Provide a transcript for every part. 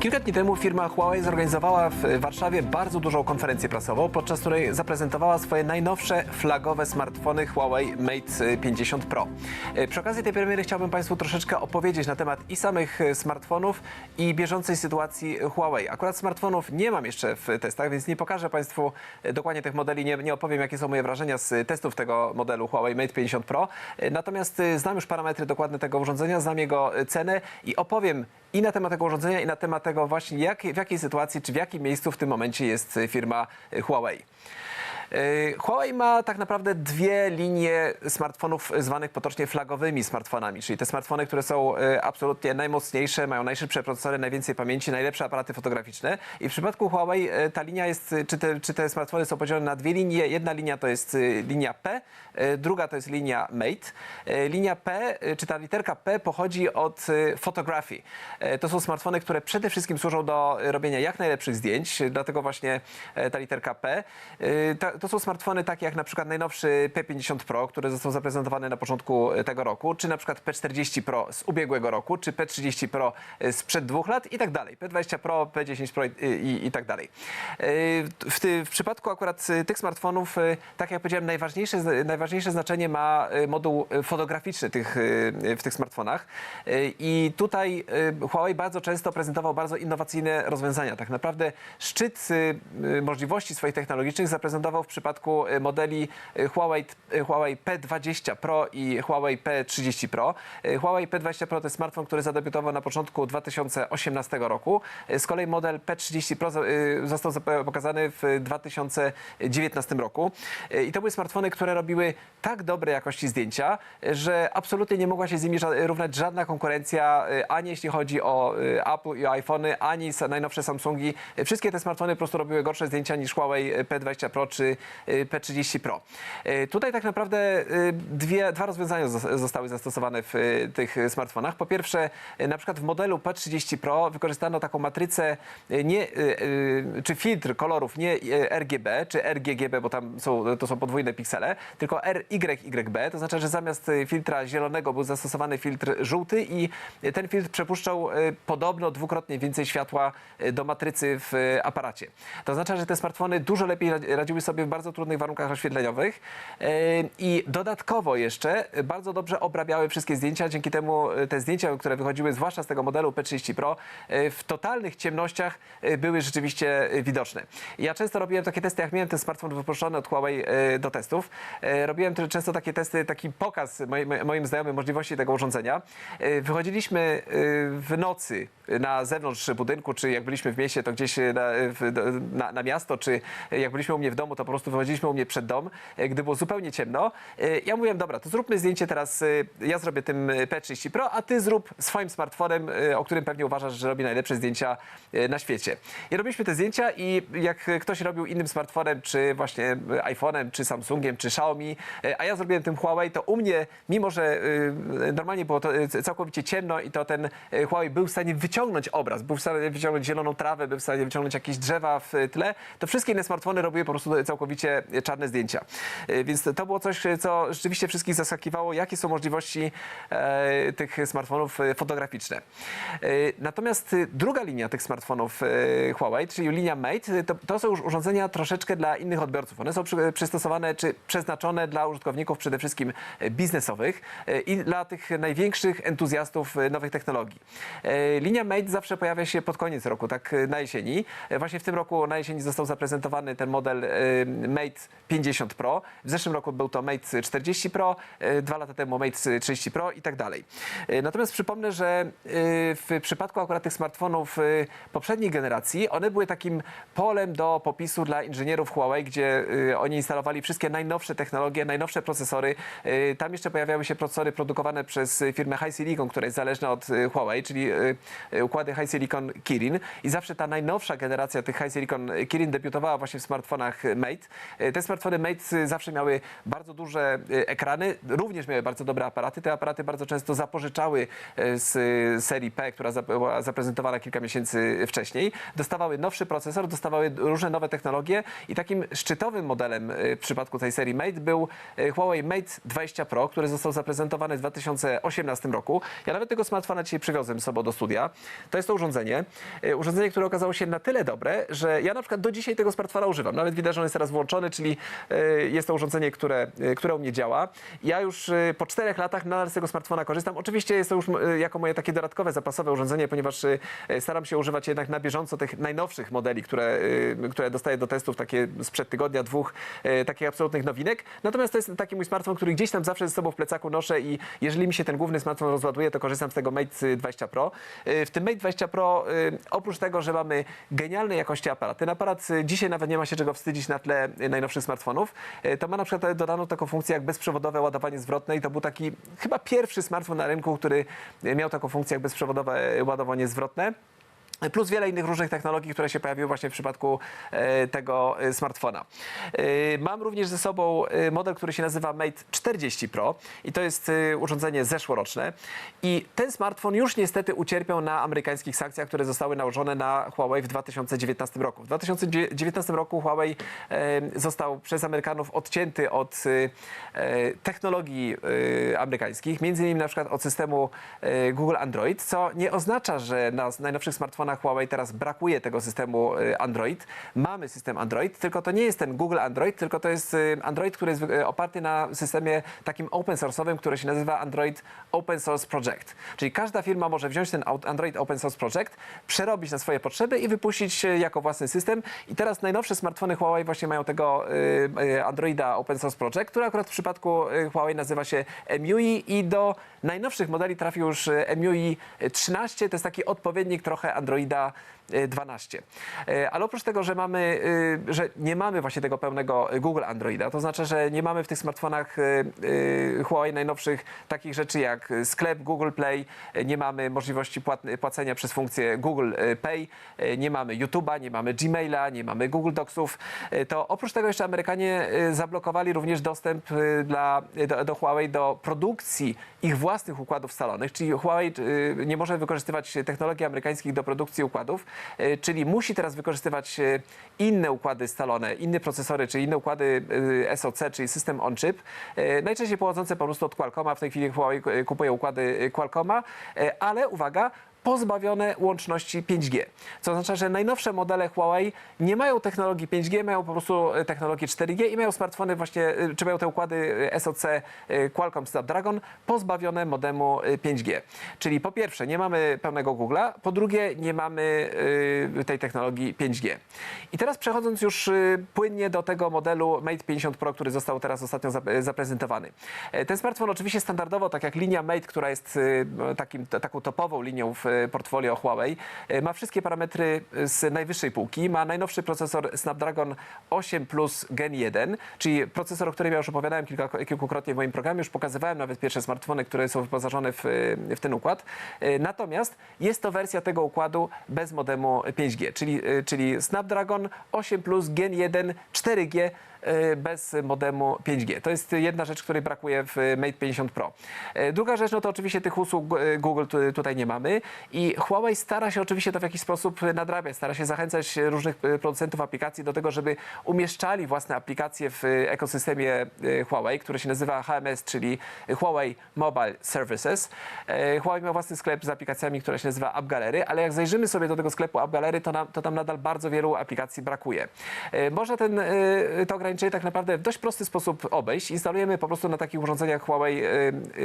Kilka dni temu firma Huawei zorganizowała w Warszawie bardzo dużą konferencję prasową, podczas której zaprezentowała swoje najnowsze flagowe smartfony Huawei Mate 50 Pro. E, Przy okazji tej premiery chciałbym Państwu troszeczkę opowiedzieć na temat i samych e, smartfonów, i bieżącej sytuacji Huawei. Akurat smartfonów nie mam jeszcze w testach, więc nie pokażę Państwu dokładnie tych modeli, nie, nie opowiem, jakie są moje wrażenia z testów tego modelu Huawei Mate 50 Pro. Natomiast znam już parametry dokładne tego urządzenia, znam jego cenę i opowiem i na temat tego urządzenia, i na temat tego właśnie, jak, w jakiej sytuacji, czy w jakim miejscu w tym momencie jest e, firma e, Huawei. E, Huawei ma tak naprawdę dwie linie smartfonów zwanych potocznie flagowymi smartfonami, czyli te smartfony, które są e, absolutnie najmocniejsze, mają najszybsze procesory, najwięcej pamięci, najlepsze aparaty fotograficzne. I w przypadku Huawei e, ta linia jest, czy te, czy te smartfony są podzielone na dwie linie. Jedna linia to jest linia P, druga to jest linia Mate. Linia P, czy ta literka P pochodzi od fotografii. To są smartfony, które przede wszystkim służą do robienia jak najlepszych zdjęć, dlatego właśnie ta literka P. Ta- To są smartfony takie jak na przykład najnowszy P50 Pro, który został zaprezentowany na początku e, tego roku, czy na przykład P40 Pro z ubiegłego roku, czy P30 Pro e, sprzed dwóch lat i tak dalej. P20 Pro, P10 Pro i, i, i tak dalej. E, W, ty, w przypadku akurat tych smartfonów, tak jak powiedziałem, najważniejsze, najważniejsze znaczenie ma moduł fotograficzny tych, w tych smartfonach. I tutaj Huawei bardzo często prezentował bardzo innowacyjne rozwiązania. Tak naprawdę szczyt możliwości swoich technologicznych zaprezentował w przypadku e, modeli e, Huawei, e, Huawei P20 Pro i Huawei P30 Pro. Huawei P20 Pro to jest smartfon, który zadebiutował na początku 2018 roku. Z kolei model P30 Pro został pokazany w 2019 roku. I to były smartfony, które robiły tak dobre jakości zdjęcia, że absolutnie nie mogła się z nimi równać żadna konkurencja, ani jeśli chodzi o Apple i o iPhony, ani najnowsze Samsungi. Wszystkie te smartfony po prostu robiły gorsze zdjęcia niż Huawei P20 Pro czy P30 Pro. E, Tutaj tak naprawdę e, dwie, dwa rozwiązania zos- zostały zastosowane w e, tych smartfonach. Po pierwsze, na przykład w modelu P30 Pro wykorzystano taką matrycę, nie, czy filtr kolorów nie RGB, czy RGGB, bo tam są, to są podwójne piksele, tylko RYYB, to znaczy, że zamiast filtra zielonego był zastosowany filtr żółty i ten filtr przepuszczał podobno dwukrotnie więcej światła do matrycy w aparacie. To oznacza, że te smartfony dużo lepiej radzi- radziły sobie bardzo trudnych warunkach oświetleniowych i dodatkowo jeszcze bardzo dobrze obrabiały wszystkie zdjęcia. Dzięki temu e, te zdjęcia, które wychodziły zwłaszcza z tego modelu P30 Pro, e, w totalnych ciemnościach e, były rzeczywiście widoczne. Ja często robiłem takie testy, jak miałem ten smartfon wypuszczony od Huawei do testów. Robiłem często takie testy, taki pokaz moim, moim znajomym możliwości tego urządzenia. Wychodziliśmy w nocy na zewnątrz budynku, czy jak byliśmy w mieście, to gdzieś na, na, na miasto, czy jak byliśmy u mnie w domu, to po prostu wychodziliśmy u mnie przed dom, e, gdy było zupełnie ciemno. E, Ja mówiłem, dobra, to zróbmy zdjęcie teraz, e, ja zrobię tym e, P30 Pro, a ty zrób swoim smartfonem, o którym pewnie uważasz, że robi najlepsze zdjęcia na świecie. I robiliśmy te zdjęcia i jak ktoś robił innym smartfonem, czy właśnie iPhone'em, czy Samsungiem, czy Xiaomi, a ja zrobiłem tym Huawei, to u mnie, mimo że normalnie było to całkowicie ciemno i to ten Huawei był w stanie wyciągnąć obraz, był w stanie wyciągnąć zieloną trawę, był w stanie wyciągnąć jakieś drzewa w tle, to wszystkie inne smartfony robiły po prostu całkowicie czarne zdjęcia. E, Więc to było coś, co rzeczywiście wszystkich zaskakiwało, jakie są możliwości e, tych smartfonów e, fotograficzne. Natomiast druga linia tych smartfonów Huawei, czyli linia Mate, to, to są już urządzenia troszeczkę dla innych odbiorców. One są przy, przystosowane czy przeznaczone dla użytkowników przede wszystkim biznesowych i dla tych największych entuzjastów nowych technologii. Linia Mate zawsze pojawia się pod koniec roku, tak na jesieni. Właśnie w tym roku na jesieni został zaprezentowany ten model Mate 50 Pro. W zeszłym roku był to Mate 40 Pro, e, dwa lata temu Mate 30 Pro i tak dalej. E, Natomiast przypomnę, że e, w przypadku akurat tych smartfonów poprzedniej generacji, one były takim polem do popisu dla inżynierów Huawei, gdzie oni instalowali wszystkie najnowsze technologie, najnowsze procesory. Tam jeszcze pojawiały się procesory produkowane przez firmę High Silicon, która jest zależna od Huawei, czyli układy High Silicon Kirin. I zawsze ta najnowsza generacja tych High Silicon Kirin debiutowała właśnie w smartfonach Mate. Mate. E, Te smartfony Mate e, zawsze miały bardzo duże e, ekrany, również miały bardzo dobre aparaty. Te aparaty bardzo często zapożyczały z serii P, która była zaprezentowana kilka miesięcy wcześniej. Dostawały nowszy procesor, dostawały różne nowe technologie i takim szczytowym modelem w przypadku tej serii Mate był Huawei Mate 20 Pro, który został zaprezentowany w 2018 roku. Ja nawet tego smartfona dzisiaj przywiozłem z sobą do studia. To jest to urządzenie. Urządzenie, które okazało się na tyle dobre, że ja na przykład do dzisiaj tego smartfona używam. Nawet widać, że on jest teraz włączony, czyli e, jest to urządzenie, które, e, które u mnie działa. Ja już e, po czterech latach nadal z tego smartfona korzystam. Oczywiście jest to już jako moje takie dodatkowe, zapasowe urządzenie, ponieważ staram się używać jednak na bieżąco tych najnowszych modeli, które, które dostaję do testów, takie sprzed tygodnia, dwóch, takich absolutnych nowinek. Natomiast to jest taki mój smartfon, który gdzieś tam zawsze ze sobą w plecaku noszę i jeżeli mi się ten główny smartfon rozładuje, to korzystam z tego Mate 20 Pro. W tym Mate 20 Pro, oprócz tego, że mamy genialnej jakości aparat, ten aparat dzisiaj nawet nie ma się czego wstydzić na tle e, najnowszych smartfonów, e, to ma na przykład dodaną taką funkcję jak bezprzewodowe ładowanie zwrotne i to był taki chyba pierwszy smartfon na rynku, który miał taką funkcję jak bezprzewodowe ładowanie zwrotne. Plus wiele innych różnych technologii, które się pojawiły właśnie w przypadku e, tego e, smartfona. E, Mam również ze sobą model, który się nazywa Mate 40 Pro i to jest urządzenie zeszłoroczne. I ten smartfon już niestety ucierpiał na amerykańskich sankcjach, które zostały nałożone na Huawei w 2019 roku. W 2019 roku Huawei został przez Amerykanów odcięty od technologii amerykańskich, między innymi na przykład od systemu Google Android, co nie oznacza, że na najnowszych smartfonach Huawei teraz brakuje tego systemu e, Android. Mamy system Android, tylko to nie jest ten Google Android, tylko to jest e, Android, który jest e, oparty na systemie takim open source'owym, który się nazywa Android Open Source Project. Czyli każda firma może wziąć ten Android Open Source Project, przerobić na swoje potrzeby i wypuścić jako własny system. I teraz najnowsze smartfony Huawei właśnie mają tego Androida Open Source Project, który akurat w przypadku Huawei nazywa się MUI i do najnowszych modeli trafił już MUI 13. To jest taki odpowiednik trochę Androida e, 12. E, Ale oprócz tego, że mamy, e, że nie mamy właśnie tego pełnego Google Androida, to znaczy, że nie mamy w tych smartfonach e, e, Huawei najnowszych takich rzeczy jak sklep Google Play, e, nie mamy możliwości płacenia przez funkcję Google e, Pay, e, nie mamy YouTube'a, nie mamy Gmaila, nie mamy Google Docsów, e, to oprócz tego jeszcze Amerykanie e, zablokowali również dostęp e, dla, do, do Huawei do produkcji ich własnych układów scalonych, czyli Huawei e, nie może wykorzystywać technologii amerykańskich do produkcji układów, e, czyli musi teraz wykorzystywać e, inne układy scalone, inne procesory, czy inne układy e, SoC, czyli system on-chip, e, najczęściej pochodzące po prostu od Qualcomma. W tej chwili e, kupuje układy e, Qualcomma, e, ale uwaga, pozbawione łączności 5G. Co oznacza, że najnowsze modele Huawei nie mają technologii 5G, mają po prostu e, technologię 4G i mają smartfony właśnie, e, czy mają te układy e, SoC Qualcomm Snapdragon pozbawione modemu e, 5G. Czyli po pierwsze nie mamy pełnego Google'a, po drugie nie mamy tej technologii 5G. I teraz przechodząc już płynnie do tego modelu Mate 50 Pro, który został teraz ostatnio zap- zaprezentowany. Ten smartfon oczywiście standardowo, tak jak linia Mate, która jest takim, taką topową linią w portfolio Huawei, e, ma wszystkie parametry z najwyższej półki. Ma najnowszy procesor Snapdragon 8 Plus Gen 1, czyli procesor, o którym ja już opowiadałem kilka, kilkukrotnie w moim programie. Już pokazywałem nawet pierwsze smartfony, które są wyposażone w, e, w ten układ. E, Natomiast jest to wersja tego układu bez modemu 5G, czyli, e, czyli Snapdragon 8 Plus Gen 1 4G e, bez modemu 5G. To jest jedna rzecz, której brakuje w Mate 50 Pro. E, Druga rzecz, no to oczywiście tych usług e, Google tu- tutaj nie mamy i Huawei stara się oczywiście to w jakiś sposób nadrabiać, stara się zachęcać różnych producentów aplikacji do tego, żeby umieszczali własne aplikacje w ekosystemie Huawei, który się nazywa HMS, czyli Huawei Mobile Services. Huawei ma własny sklep z aplikacjami, który się nazywa App Gallery, ale jak zajrzymy sobie do tego sklepu App Gallery, to, to tam nadal bardzo wielu aplikacji brakuje. Można ten, to ograniczenie tak naprawdę w dość prosty sposób obejść. Instalujemy po prostu na takich urządzeniach Huawei e,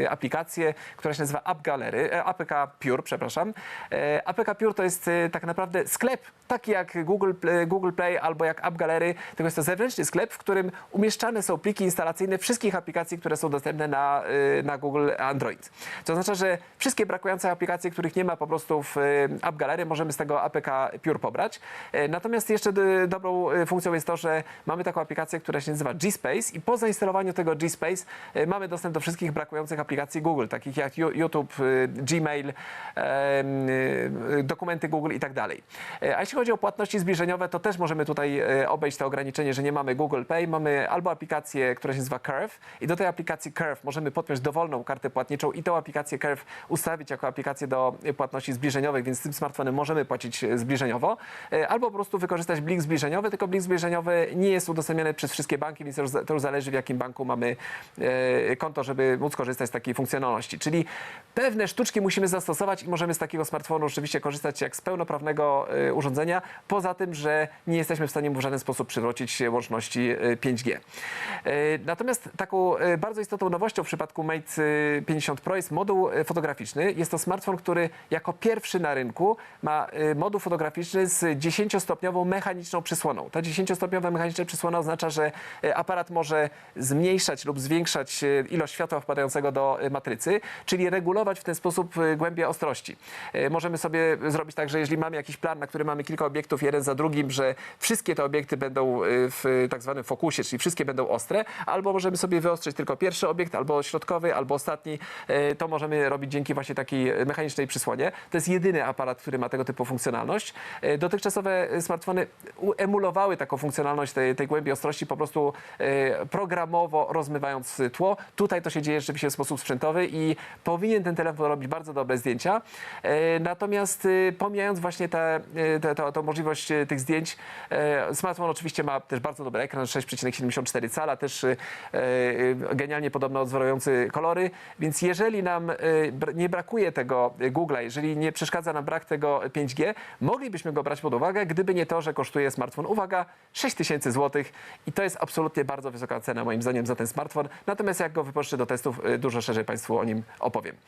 e, aplikację, która się nazywa App Gallery, e, APK Pure, przepraszam. E, APK Pure to jest e, tak naprawdę sklep, taki jak Google, Google Play albo jak App Gallery, tylko jest to zewnętrzny sklep, w którym umieszczane są pliki instalacyjne wszystkich aplikacji, które są dostępne na, na Google Android. To oznacza, że wszystkie brakujące aplikacje, których nie ma po prostu w App Gallery, możemy z tego APK Pure pobrać. E, Natomiast jeszcze dobrą funkcją jest to, że mamy taką aplikację, aplikację, która się nazywa G-Space i po zainstalowaniu tego G-Space e, mamy dostęp do wszystkich brakujących aplikacji Google, takich jak YouTube, e, Gmail, e, dokumenty Google i tak dalej. E, A jeśli chodzi o płatności zbliżeniowe, to też możemy tutaj e, obejść to ograniczenie, że nie mamy Google Pay, mamy albo aplikację, która się nazywa Curve i do tej aplikacji Curve możemy podpiąć dowolną kartę płatniczą i tą aplikację Curve ustawić jako aplikację do e, płatności zbliżeniowych, więc tym smartfonem możemy płacić zbliżeniowo, albo po prostu wykorzystać blik zbliżeniowy, tylko blik zbliżeniowy nie jest udostępniany przez wszystkie banki, więc to już, zależy w jakim banku mamy e, konto, żeby móc korzystać z takiej funkcjonalności. Czyli pewne sztuczki musimy zastosować i możemy z takiego smartfonu rzeczywiście korzystać jak z pełnoprawnego e, urządzenia, poza tym, że nie jesteśmy w stanie w żaden sposób przywrócić łączności e, 5G. E, Natomiast taką bardzo istotną nowością w przypadku Mate e, 50 Pro jest moduł fotograficzny. Jest to smartfon, który jako pierwszy na rynku ma moduł fotograficzny z 10-stopniową mechaniczną przysłoną. Ta 10-stopniowa mechaniczna przysłona oznacza, że e, aparat może zmniejszać lub zwiększać e, ilość światła wpadającego do e, matrycy, czyli regulować w ten sposób głębię ostrości. Możemy sobie zrobić tak, że jeżeli mamy jakiś plan, na który mamy kilka obiektów jeden za drugim, że wszystkie te obiekty będą w tak zwanym fokusie, czyli wszystkie będą ostre, albo możemy sobie wyostrzyć tylko pierwszy obiekt, albo środkowy, albo ostatni. To możemy robić dzięki właśnie takiej mechanicznej przysłonie. To jest jedyny aparat, który ma tego typu funkcjonalność. Dotychczasowe smartfony emulowały taką funkcjonalność tej, tej głębi ostrości, po prostu e, programowo rozmywając tło. Tutaj to się dzieje rzeczywiście w sposób sprzętowy i powinien ten telefon robić bardzo dobre zdjęcia. E, Natomiast e, pomijając właśnie tę możliwość tych zdjęć, smartfon oczywiście ma też bardzo dobry ekran, 6,74 cala, też genialnie podobno odzwierający kolory, więc jeżeli nam nie brakuje tego Google'a, jeżeli nie przeszkadza nam brak tego 5G, moglibyśmy go brać pod uwagę, gdyby nie to, że kosztuje smartfon, uwaga, 6000 zł i to jest absolutnie bardzo wysoka cena moim zdaniem za ten smartfon. Natomiast jak go wypuszczę do testów, e, dużo szerzej Państwu o nim opowiem.